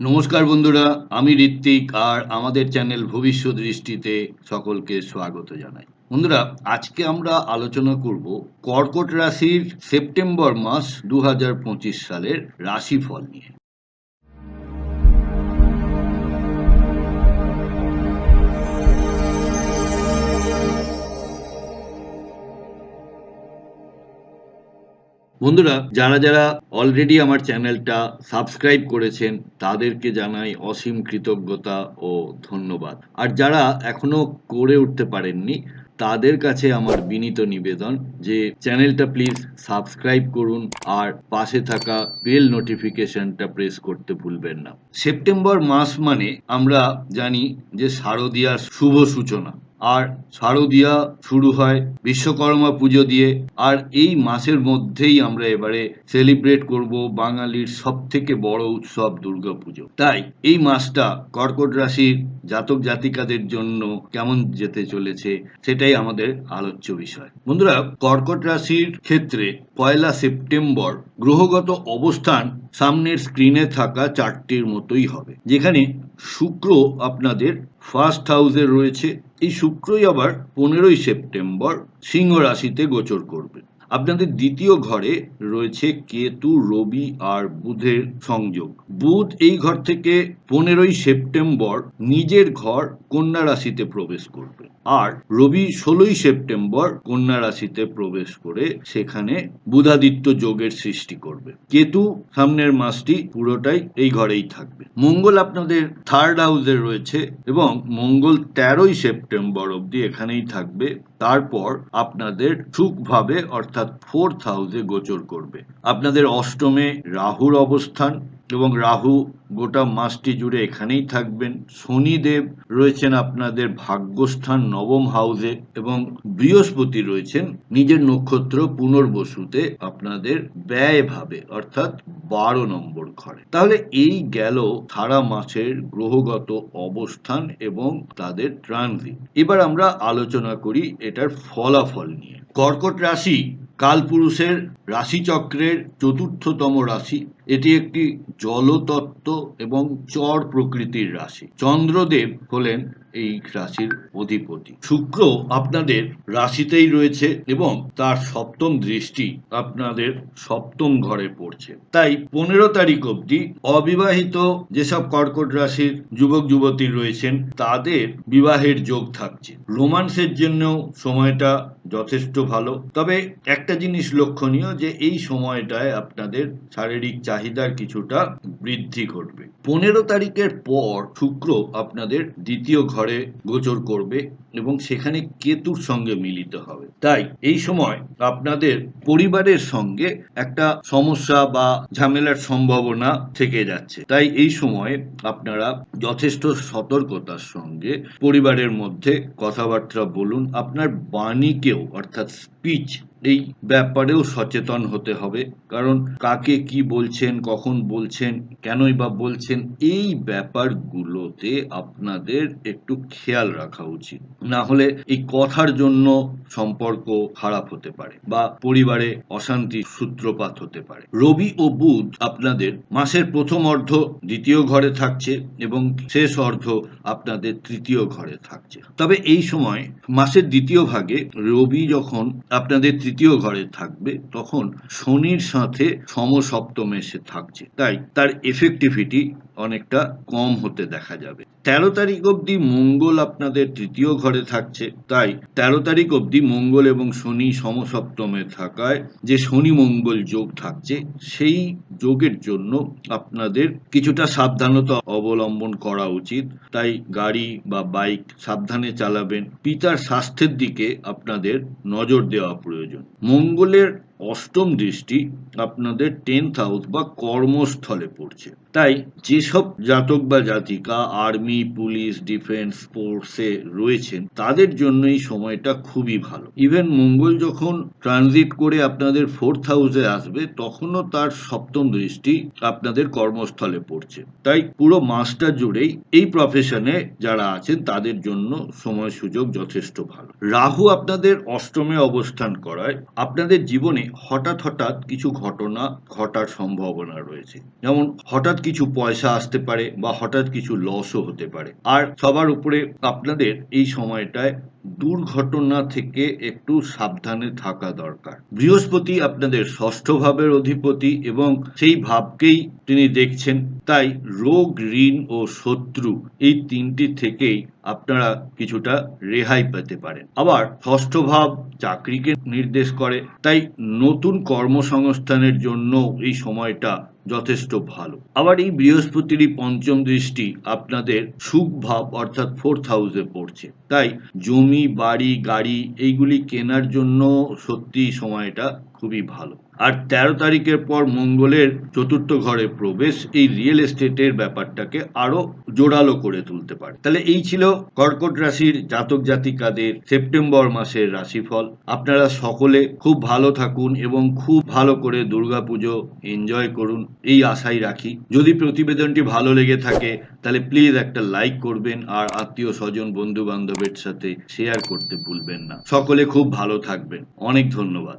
নমস্কার বন্ধুরা, আমি ঋত্বিক আর আমাদের চ্যানেল ভবিষ্যৎ দৃষ্টিতে সকলকে স্বাগত জানাই। বন্ধুরা, আজকে আমরা আলোচনা করব কর্কট রাশির সেপ্টেম্বর মাস দু হাজার পঁচিশ সালের রাশিফল নিয়ে। বন্ধুরা, যারা যারা অলরেডি আমার চ্যানেলটা সাবস্ক্রাইব করেছেন, তাদেরকে জানাই অসীম কৃতজ্ঞতা ও ধন্যবাদ। আর যারা এখনও করে উঠতে পারেননি, তাদের কাছে আমার বিনীত নিবেদন যে চ্যানেলটা প্লিজ সাবস্ক্রাইব করুন আর পাশে থাকা বেল নোটিফিকেশনটা প্রেস করতে ভুলবেন না। সেপ্টেম্বর মাস মানে আমরা জানি যে শারদীয়ার শুভ সূচনা। আর শারদীয়া শুরু হয় বিশ্বকর্মা পুজো দিয়ে। আর এই মাসের মধ্যেই আমরা এবারে সেলিব্রেট করব বাঙালির সব থেকে বড় উৎসব দুর্গাপুজো তাই এই মাসটা কর্কট রাশির জাতক জাতিকাদের জন্য কেমন যেতে চলেছে সেটাই আমাদের আলোচ্য বিষয়। বন্ধুরা, কর্কট রাশির ক্ষেত্রে পয়লা সেপ্টেম্বর গ্রহগত অবস্থান সামনের স্ক্রিনে থাকা চারটির মতোই হবে। যেখানে শুক্র আপনাদের ফার্স্ট হাউসে রয়েছে এই শুক্রই আবার পনেরোই সেপ্টেম্বর সিংহ রাশিতে গোচর করবে। আপনাদের দ্বিতীয় ঘরে রয়েছে কেতু, রবি আর বুধের সংযোগ। বুধ এই ঘর থেকে পনেরোই সেপ্টেম্বর নিজের ঘর কন্যা রাশিতে প্রবেশ করবে। আর রবি ষোলোই সেপ্টেম্বর কন্যা রাশিতে প্রবেশ করে সেখানে বুধাদিত্য যোগের সৃষ্টি করবে। কেতু সামনের মাসটি পুরোটাই এই ঘরেই থাকবে। মঙ্গল আপনাদের থার্ড হাউসে রয়েছে এবং মঙ্গল তেরোই সেপ্টেম্বর অবধি এখানেই থাকবে। তারপর আপনাদের সুখভাবে অর্থাৎ ফোর্থ হাউসে গোচর করবে। আপনাদের অষ্টমে রাহুর অবস্থান এবং রাহু গোটা মাসটি জুড়ে এখানেই থাকবেন। শনিদেব রয়েছেন আপনাদের ভাগ্যস্থান নবম হাউসে এবং বৃহস্পতি রয়েছেন নিজের নক্ষত্র পুনর্বসুতে আপনাদের ব্যয় ভাবে অর্থাৎ বারো নম্বর ঘরে। তাহলে এই গেল সারা মাসের গ্রহগত অবস্থান এবং তাদের ট্রানজিট। এবার আমরা আলোচনা করি এটার ফলাফল নিয়ে। কর্কট রাশি কালপুরুষের রাশিচক্রের চতুর্থতম রাশি এটি একটি জলতত্ত্ব এবং চর প্রকৃতির রাশি। চন্দ্রদেব হলেন এই রাশির অধিপতি। শুক্র আপনাদের রাশিতেই রয়েছে এবং তার সপ্তম দৃষ্টি আপনাদের সপ্তম ঘরে পড়ছে। তাই পনেরো তারিখ অবধি অবিবাহিত যেসব কর্কট রাশির যুবক, যুবতী রয়েছেন, তাদের বিবাহের যোগ থাকছে। রোমান্সের জন্য সময়টা যথেষ্ট ভালো। তবে একটা জিনিস লক্ষণীয় যে এই সময়টায় আপনাদের শারীরিক চাহিদার কিছুটা বৃদ্ধি ঘটবে। পনেরো তারিখের পর শুক্র আপনাদের দ্বিতীয় ঘরে গোচর করবে এবং সেখানে কেতুর সঙ্গে মিলিত হবে। তাই এই সময় আপনাদের পরিবারের সঙ্গে একটা সমস্যা বা ঝামেলার সম্ভাবনা থেকে যাচ্ছে। তাই এই সময় আপনারা যথেষ্ট সতর্কতার সঙ্গে পরিবারের মধ্যে কথাবার্তা বলুন। আপনার বাণীকেও অর্থাৎ স্পিচ এই ব্যাপারেও সচেতন হতে হবে। কারণ কাকে কি বলছেন, কখন বলছেন, কেনই বা বলছেন, এই ব্যাপারগুলোতে আপনাদের একটু খেয়াল রাখা উচিত। না হলে এই কথার জন্য সম্পর্ক খারাপ হতে পারে বা পরিবারে অশান্তি সূত্রপাত হতে পারে। রবি ও বুধ আপনাদের মাসের প্রথম অর্ধ দ্বিতীয় ঘরে থাকছে এবং শেষ অর্ধ আপনাদের তৃতীয় ঘরে থাকছে। তবে এই সময় মাসের দ্বিতীয় ভাগে রবি যখন আপনাদের তৃতীয় ঘরে থাকবে, তখন শনির সাথে সমসপ্তমে সে থাকছে। তাই তার এফেক্টিভিটি অনেকটা কম হতে দেখা যাবে। তেরো তারিখ অবধি মঙ্গল আপনাদের তৃতীয় ঘরে থাকছে। তাই তেরো তারিখ অবধি মঙ্গল এবং শনি সমসপ্তমে থাকায় যে শনি মঙ্গল যোগ থাকছে, সেই যোগের জন্য আপনাদের কিছুটা সাবধানতা অবলম্বন করা উচিত। তাই গাড়ি বা বাইক সাবধানে চালাবেন। পিতার স্বাস্থ্যের দিকে আপনাদের নজর দেওয়া প্রয়োজন। মঙ্গলের অষ্টম দৃষ্টি আপনাদের টেন্থ হাউস বা কর্মস্থলে পড়ছে। তাই যেসব জাতক বা জাতিকা, আর্মি, পুলিশ, ডিফেন্স ফোর্সে রয়েছেন, তাদের জন্য এই সময়টা খুবই ভালো। ইভেন মঙ্গল যখন ট্রানজিট করে আপনাদের ফোর্থ হাউসে আসবে, তখনও তার সপ্তম দৃষ্টি আপনাদের কর্মস্থলে পড়ছে। তাই পুরো মাসটা জুড়েই এই প্রফেশনে যারা আছেন, তাদের জন্য সময় সুযোগ যথেষ্ট ভালো। রাহু আপনাদের অষ্টমে অবস্থান করায়, আপনাদের জীবনে হঠাৎ হঠাৎ কিছু ঘটনা, ঘটার সম্ভাবনা রয়েছে। যেমন হঠাৎ কিছু পয়সা আসতে পারে বা হঠাৎ কিছু লসও হতে পারে। আর সবার উপরে আপনাদের এই সময়টায় দুর্ঘটনা থেকে একটু সাবধানে থাকা দরকার। বৃহস্পতি আপনাদের ষষ্ঠ ভাবের অধিপতি এবং সেই ভাবকেই তিনি দেখছেন। তাই রোগ, ঋণ ও শত্রু এই তিনটি থেকেই আপনারা কিছুটা রেহাই পেতে পারেন। আবার ষষ্ঠ ভাব চাকরিকে নির্দেশ করে, তাই নতুন কর্মসংস্থানের জন্য এই সময়টা যথেষ্ট ভালো। আবার এই বৃহস্পতিরই পঞ্চম দৃষ্টি আপনাদের সুখ ভাব অর্থাৎ ফোর্থ হাউসে পড়ছে। তাই জমি বাড়ি গাড়ি এইগুলি কেনার জন্য সত্যি সময়টা খুবই ভালো। আর তেরো তারিখের পর মঙ্গলের চতুর্থ ঘরে প্রবেশ এই রিয়েল এস্টেটের ব্যাপারটাকে আরও জোরালো করে তুলতে পারে। তাহলে এই ছিল কর্কট রাশির জাতক জাতিকাদের সেপ্টেম্বর মাসের রাশিফল। আপনারা সকলে খুব ভালো থাকুন এবং খুব ভালো করে দুর্গাপুজো এনজয় করুন, এই আশাই রাখি। যদি প্রতিবেদনটি ভালো লেগে থাকে, তাহলে প্লিজ একটা লাইক করবেন আর আত্মীয় স্বজন বন্ধু বান্ধবের সাথে শেয়ার করতে ভুলবেন না। সকলে খুব ভালো থাকবেন। অনেক ধন্যবাদ।